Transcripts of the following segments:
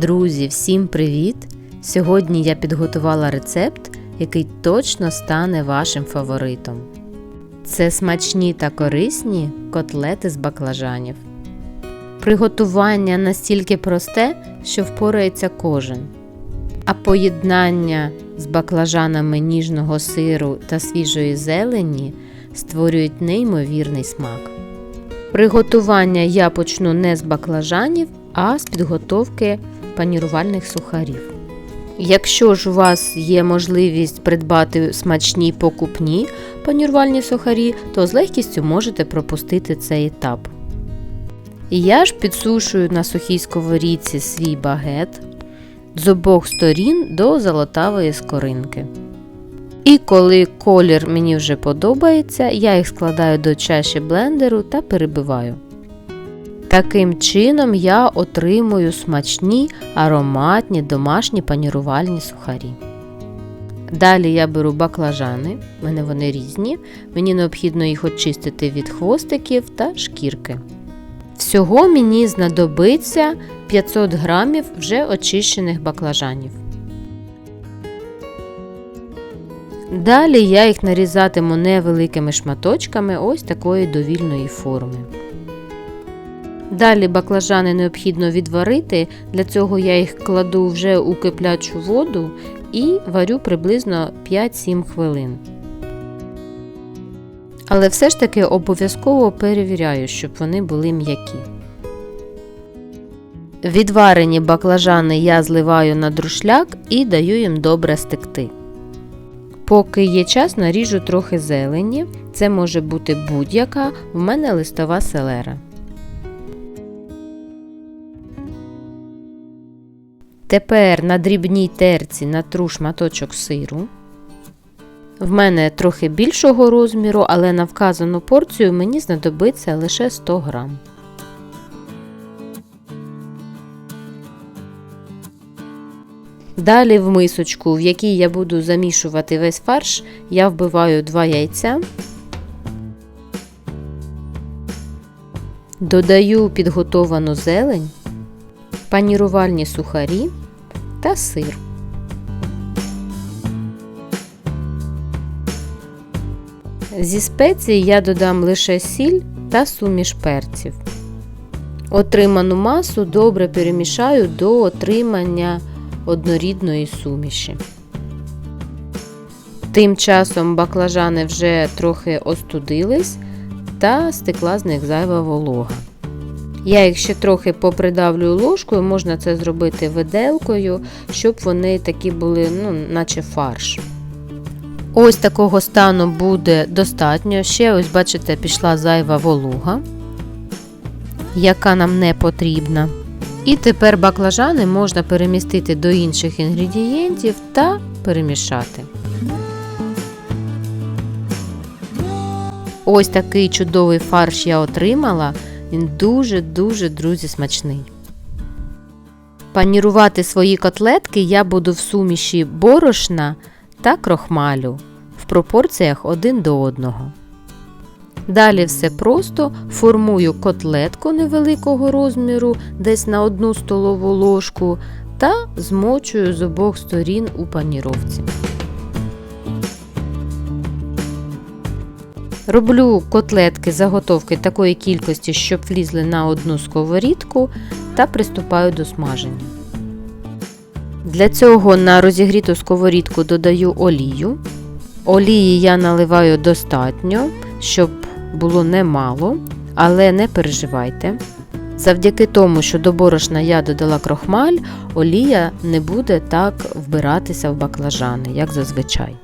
Друзі, всім привіт! Сьогодні я підготувала рецепт, який точно стане вашим фаворитом. Це смачні та корисні котлети з баклажанів. Приготування настільки просте, що впорається кожен. А поєднання з баклажанами ніжного сиру та свіжої зелені створюють неймовірний смак. Приготування я почну не з баклажанів, а з підготовки панірувальних сухарів. Якщо ж у вас є можливість придбати смачні покупні панірувальні сухарі, то з легкістю можете пропустити цей етап. Я ж підсушую на сухій сковорідці свій багет з обох сторін до золотавої скоринки. І коли колір мені вже подобається, я їх складаю до чаші блендеру та перебиваю. Таким чином я отримую смачні, ароматні домашні панірувальні сухарі. Далі я беру баклажани, в мене вони різні, мені необхідно їх очистити від хвостиків та шкірки. Всього мені знадобиться 500 грамів вже очищених баклажанів. Далі я їх нарізатиму невеликими шматочками ось такої довільної форми. Далі баклажани необхідно відварити, для цього я їх кладу вже у киплячу воду і варю приблизно 5-7 хвилин. Але все ж таки обов'язково перевіряю, щоб вони були м'які. Відварені баклажани я зливаю на друшляк і даю їм добре стекти. Поки є час, наріжу трохи зелені. Це може бути будь-яка, в мене листова селера. Тепер на дрібній терці натру шматочок сиру. В мене трохи більшого розміру, але на вказану порцію мені знадобиться лише 100 грам. Далі в мисочку, в якій я буду замішувати весь фарш, я вбиваю 2 яйця. Додаю підготовану зелень, панірувальні сухарі та сир. Зі спецій я додам лише сіль та суміш перців. Отриману масу добре перемішаю до отримання однорідної суміші. Тим часом баклажани вже трохи остудились та стекла з них зайва волога. Я їх ще трохи попридавлюю ложкою, можна це зробити виделкою, щоб вони такі були, ну, наче фарш. Ось такого стану буде достатньо. Ще, ось, бачите, пішла зайва волога, яка нам не потрібна. І тепер баклажани можна перемістити до інших інгредієнтів та перемішати. Ось такий чудовий фарш я отримала. Він дуже-дуже, друзі, смачний. Панірувати свої котлетки я буду в суміші борошна та крохмалю в пропорціях один до одного. Далі все просто формую котлетку невеликого розміру, десь на одну столову ложку, та змочую з обох сторін у паніровці. Роблю котлетки заготовки такої кількості, щоб влізли на одну сковорідку та приступаю до смаження. Для цього на розігріту сковорідку додаю олію. Олії я наливаю достатньо, щоб було немало, але не переживайте. Завдяки тому, що до борошна я додала крохмаль, олія не буде так вбиратися в баклажани, як зазвичай.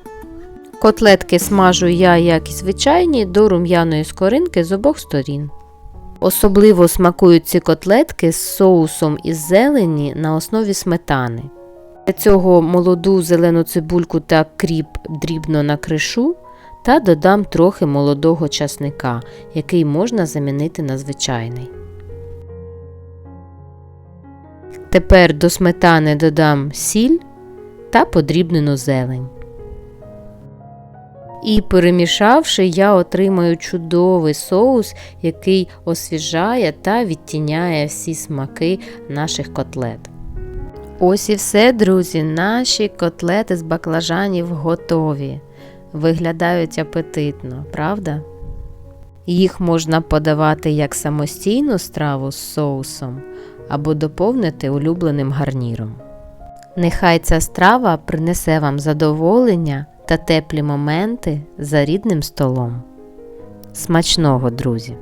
Котлетки смажу я, як і звичайні, до рум'яної скоринки з обох сторін. Особливо смакують ці котлетки з соусом із зелені на основі сметани. Для цього молоду зелену цибульку та кріп дрібно накришу та додам трохи молодого часника, який можна замінити на звичайний. Тепер до сметани додам сіль та подрібнену зелень. І перемішавши, я отримаю чудовий соус, який освіжає та відтіняє всі смаки наших котлет. Ось і все, друзі. Наші котлети з баклажанів готові. Виглядають апетитно, правда? Їх можна подавати як самостійну страву з соусом або доповнити улюбленим гарніром. Нехай ця страва принесе вам задоволення та теплі моменти за рідним столом. Смачного, друзі!